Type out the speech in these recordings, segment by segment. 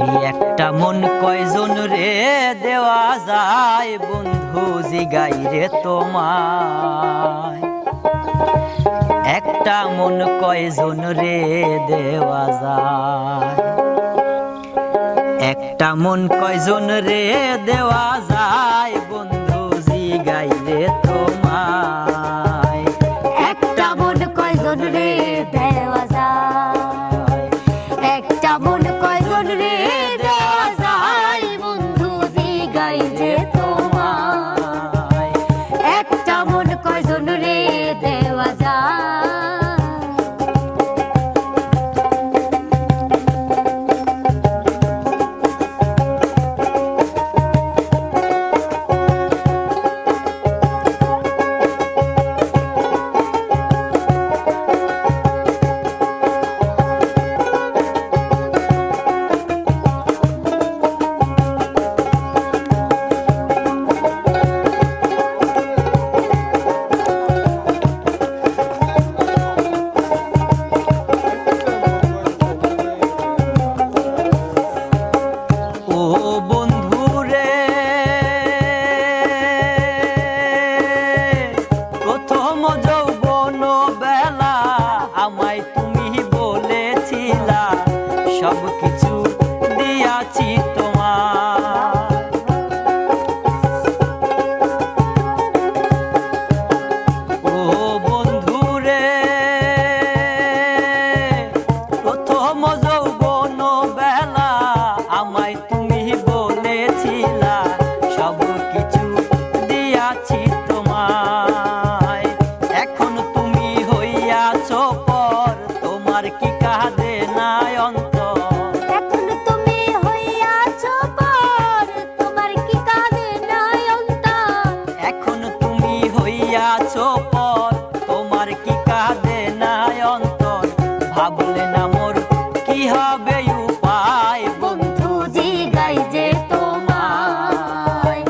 একটা মন কয়জন রে দেওয়া যায় বন্ধু জিগাই রে তোমায়? একটা মন কয়জন রে দেওয়া যায়? একটা মন কয়জন রে দেওয়া যায় বন্ধু জিগাই রে তোমায়? একটা মন কয়জন রে চলে কি হবে উপায় বন্ধু? জি যে তোমায়।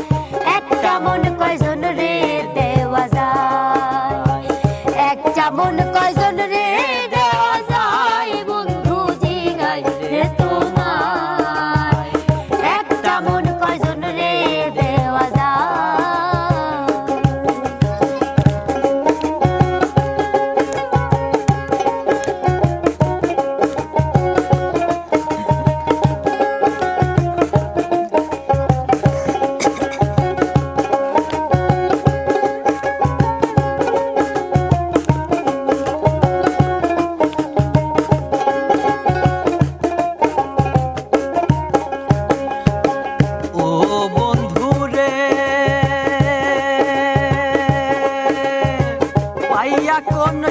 একটা মন কয়জন রে দেওয়া একটা মন কয়জন রে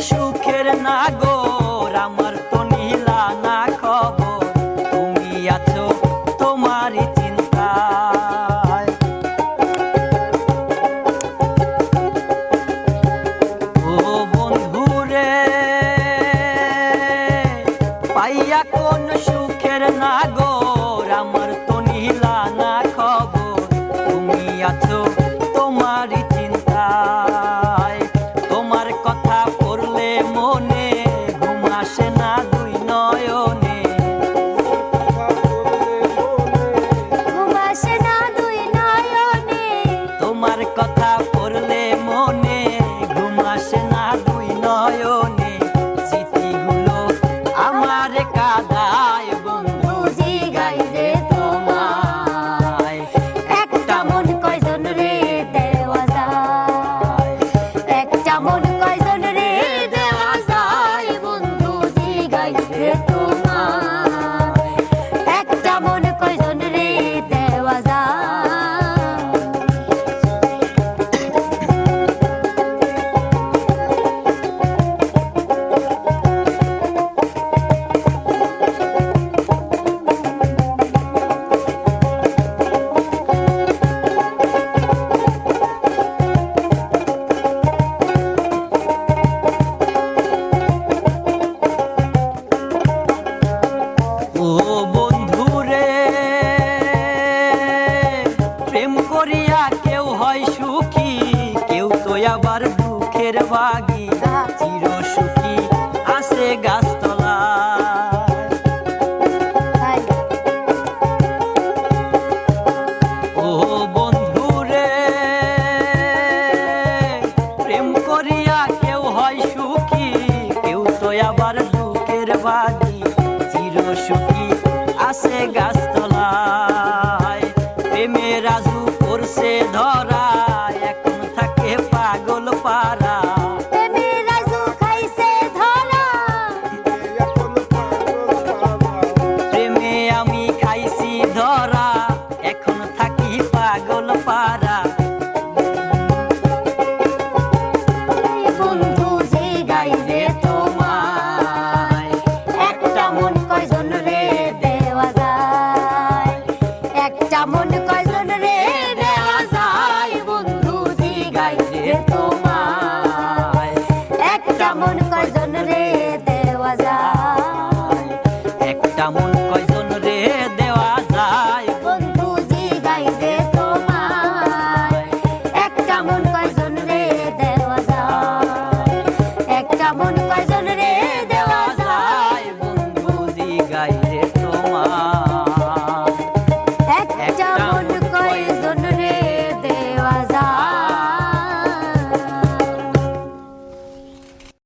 shoe kid and I go. করিয়া কেউ হয় সুখী, কেউ তো আবার মুখের বাগি। চির সুখী আসে গাছতলা। ও গা প্রেম করিয়া কেউ হয় সুখী, কেউ বাগি। সুখী আছে গাছ